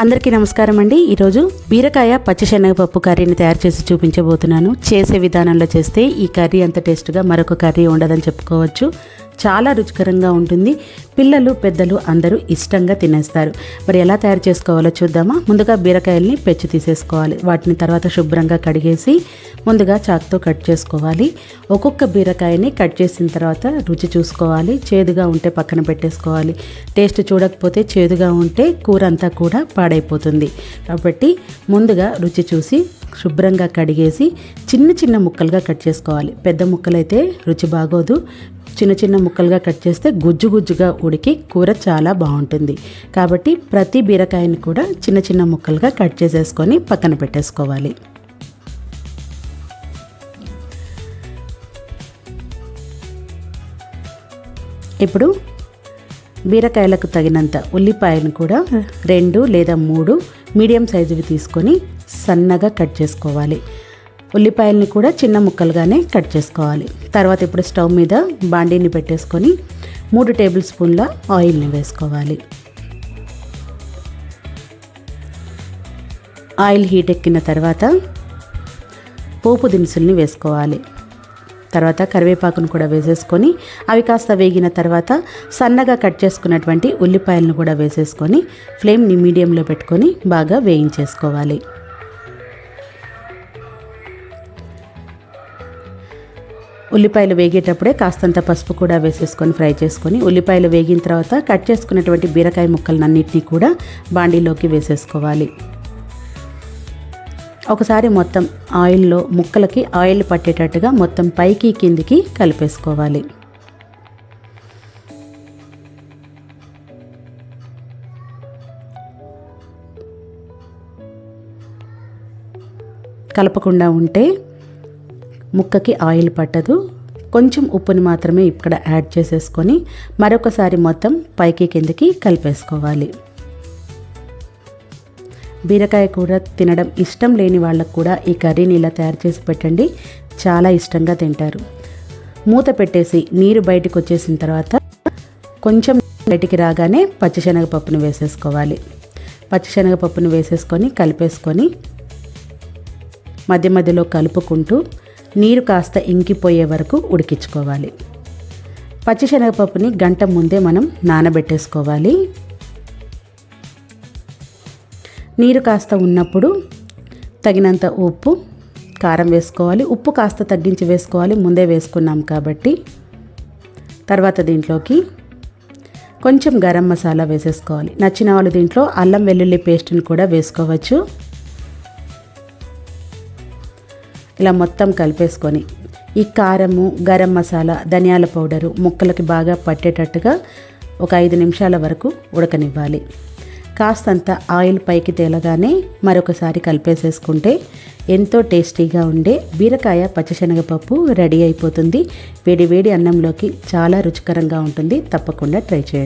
అందరికీ నమస్కారం అండి. ఈరోజు బీరకాయ పచ్చిశనగపప్పు కర్రీని తయారు చేసి చూపించబోతున్నాను. చేసే విధానంలో చేస్తే ఈ కర్రీ అంత టేస్ట్గా మరొక కర్రీ ఉండదని చెప్పుకోవచ్చు. చాలా రుచికరంగా ఉంటుంది. పిల్లలు పెద్దలు అందరూ ఇష్టంగా తినేస్తారు. మరి ఎలా తయారు చేసుకోవాలో చూద్దామా? ముందుగా బీరకాయల్ని పెచ్చు తీసేసుకోవాలి. వాటిని తర్వాత శుభ్రంగా కడిగేసి ముందుగా చాక్తో కట్ చేసుకోవాలి. ఒక్కొక్క బీరకాయని కట్ చేసిన తర్వాత రుచి చూసుకోవాలి. చేదుగా ఉంటే పక్కన పెట్టేసుకోవాలి. టేస్ట్ చూడకపోతే చేదుగా ఉంటే కూర అంతా కూడా పాడైపోతుంది. కాబట్టి ముందుగా రుచి చూసి శుభ్రంగా కడిగేసి చిన్న చిన్న ముక్కలుగా కట్ చేసుకోవాలి. పెద్ద ముక్కలైతే రుచి బాగోదు. చిన్న చిన్న ముక్కలుగా కట్ చేస్తే గుజ్జు గుజ్జుగా ఉడికి కూర చాలా బాగుంటుంది. కాబట్టి ప్రతి బీరకాయని కూడా చిన్న చిన్న ముక్కలుగా కట్ చేసేసుకొని పక్కన పెట్టేసుకోవాలి. ఇప్పుడు బీరకాయలకు తగినంత ఉల్లిపాయలను కూడా రెండు లేదా మూడు మీడియం సైజువి తీసుకొని సన్నగా కట్ చేసుకోవాలి. ఉల్లిపాయల్ని కూడా చిన్న ముక్కలుగానే కట్ చేసుకోవాలి. తర్వాత ఇప్పుడు స్టవ్ మీద బాండీని పెట్టేసుకొని మూడు టేబుల్ స్పూన్ల ఆయిల్ని వేసుకోవాలి. ఆయిల్ హీట్ ఎక్కిన తర్వాత పోపు దినుసుల్ని వేసుకోవాలి. తర్వాత కరివేపాకును కూడా వేసేసుకొని అవి కాస్త వేగిన తర్వాత సన్నగా కట్ చేసుకున్నటువంటి ఉల్లిపాయలను కూడా వేసేసుకొని ఫ్లేమ్ని మీడియంలో పెట్టుకొని బాగా వేయించేసుకోవాలి. ఉల్లిపాయలు వేగేటప్పుడే కాస్తంత పసుపు కూడా వేసేసుకొని ఫ్రై చేసుకొని ఉల్లిపాయలు వేగిన తర్వాత కట్ చేసుకున్నటువంటి బీరకాయ ముక్కలన్నింటినీ కూడా బాండీలోకి వేసేసుకోవాలి. ఒకసారి మొత్తం ఆయిల్లో ముక్కలకి ఆయిల్ పట్టేటట్టుగా మొత్తం పైకి కిందికి కలిపేసుకోవాలి. కలపకుండా ఉంటే ముక్కకి ఆయిల్ పట్టదు. కొంచెం ఉప్పుని మాత్రమే ఇక్కడ యాడ్ చేసేసుకొని మరొకసారి మొత్తం పైకి కిందకి కలిపేసుకోవాలి. బీరకాయ కూర తినడం ఇష్టం లేని వాళ్ళకు కూడా ఈ కర్రీని ఇలా తయారు చేసి పెట్టండి. చాలా ఇష్టంగా తింటారు. మూత పెట్టేసి నీరు బయటకు వచ్చేసిన తర్వాత కొంచెం బయటికి రాగానే పచ్చిశనగపప్పును వేసేసుకోవాలి. పచ్చిశనగపప్పును వేసేసుకొని కలిపేసుకొని మధ్య మధ్యలో కలుపుకుంటూ నీరు కాస్త ఇంకిపోయే వరకు ఉడికించుకోవాలి. పచ్చిశనగపప్పుని గంట ముందే మనం నానబెట్టేసుకోవాలి. నీరు కాస్త ఉన్నప్పుడు తగినంత ఉప్పు కారం వేసుకోవాలి. ఉప్పు కాస్త తగ్గించి వేసుకోవాలి. ముందే వేసుకున్నాం కాబట్టి. తర్వాత దీంట్లోకి కొంచెం గరం మసాలా వేసేసుకోవాలి. నచ్చిన వాళ్ళు దీంట్లో అల్లం వెల్లుల్లి పేస్ట్ని కూడా వేసుకోవచ్చు. ఇలా మొత్తం కలిపేసుకొని ఈ కారము గరం మసాలా ధనియాల పౌడరు ముక్కలకి బాగా పట్టేటట్టుగా ఒక ఐదు నిమిషాల వరకు ఉడకనివ్వాలి. కాస్తంత ఆయిల్ పైకి తేలగానే మరొకసారి కలిపేసేసుకుంటే ఎంతో టేస్టీగా ఉండే బీరకాయ పచ్చిశనగపప్పు రెడీ అయిపోతుంది. వేడి వేడి అన్నంలోకి చాలా రుచికరంగా ఉంటుంది. తప్పకుండా ట్రై చేయండి.